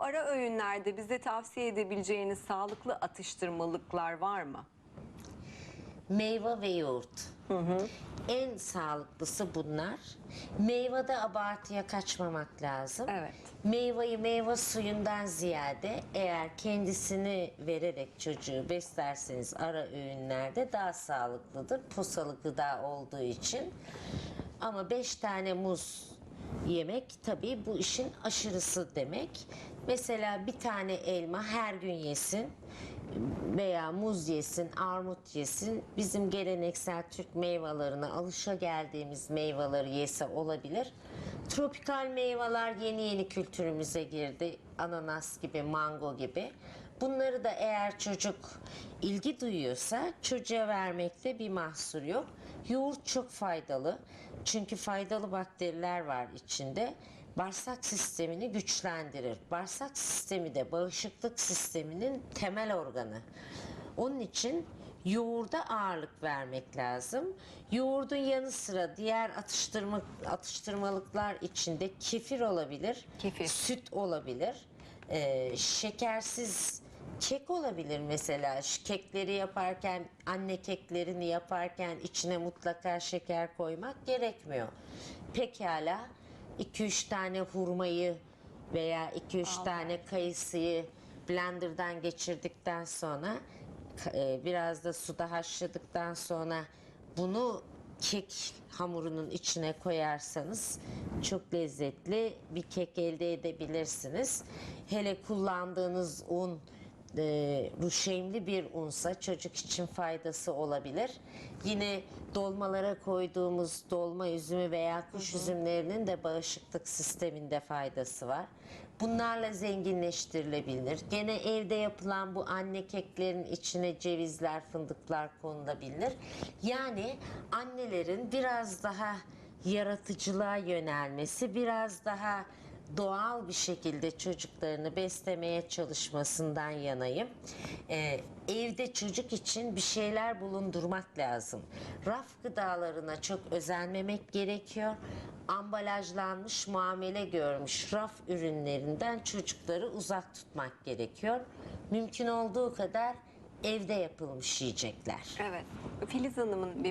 bu ara öğünlerde bize tavsiye edebileceğiniz sağlıklı atıştırmalıklar var mı? Meyve ve yoğurt. En sağlıklısı bunlar. Meyvede abartıya kaçmamak lazım. Evet. Meyveyi meyve suyundan ziyade eğer kendisini vererek çocuğu beslerseniz ara öğünlerde daha sağlıklıdır. Posalı gıda olduğu için. Ama 5 tane muz yemek tabii bu işin aşırısı demek. Mesela bir tane elma her gün yesin veya muz yesin, armut yesin. Bizim geleneksel Türk meyvelerine alışa geldiğimiz meyveleri yese olabilir. Tropikal meyveler yeni yeni kültürümüze girdi. Ananas gibi, mango gibi. Bunları da eğer çocuk ilgi duyuyorsa çocuğa vermekte bir mahsur yok. Yoğurt çok faydalı. Çünkü faydalı bakteriler var içinde. Bağırsak sistemini güçlendirir. Bağırsak sistemi de bağışıklık sisteminin temel organı. Onun için yoğurda ağırlık vermek lazım. Yoğurdun yanı sıra diğer atıştırma, atıştırmalıklar içinde kefir olabilir, Kefir. süt olabilir, ee, şekersiz kek olabilir mesela. Şu kekleri yaparken, anne keklerini yaparken içine mutlaka şeker koymak gerekmiyor. Pekala 2-3 tane hurmayı veya 2-3 tane kayısıyı blenderdan geçirdikten sonra e, biraz da suda haşladıktan sonra bunu kek hamurunun içine koyarsanız çok lezzetli bir kek elde edebilirsiniz. Hele kullandığınız un e, ruşeymli bir unsa çocuk için faydası olabilir. Yine dolmalara koyduğumuz dolma üzümü veya kuş üzümlerinin de bağışıklık sisteminde faydası var. Bunlarla zenginleştirilebilir. Gene evde yapılan bu anne keklerin içine cevizler, fındıklar konulabilir. Yani annelerin biraz daha yaratıcılığa yönelmesi, biraz daha doğal bir şekilde çocuklarını beslemeye çalışmasından yanayım. Ee, evde çocuk için bir şeyler bulundurmak lazım. Raf gıdalarına çok özenmemek gerekiyor. Ambalajlanmış muamele görmüş raf ürünlerinden çocukları uzak tutmak gerekiyor. Mümkün olduğu kadar evde yapılmış yiyecekler. Evet. Filiz Hanım'ın bir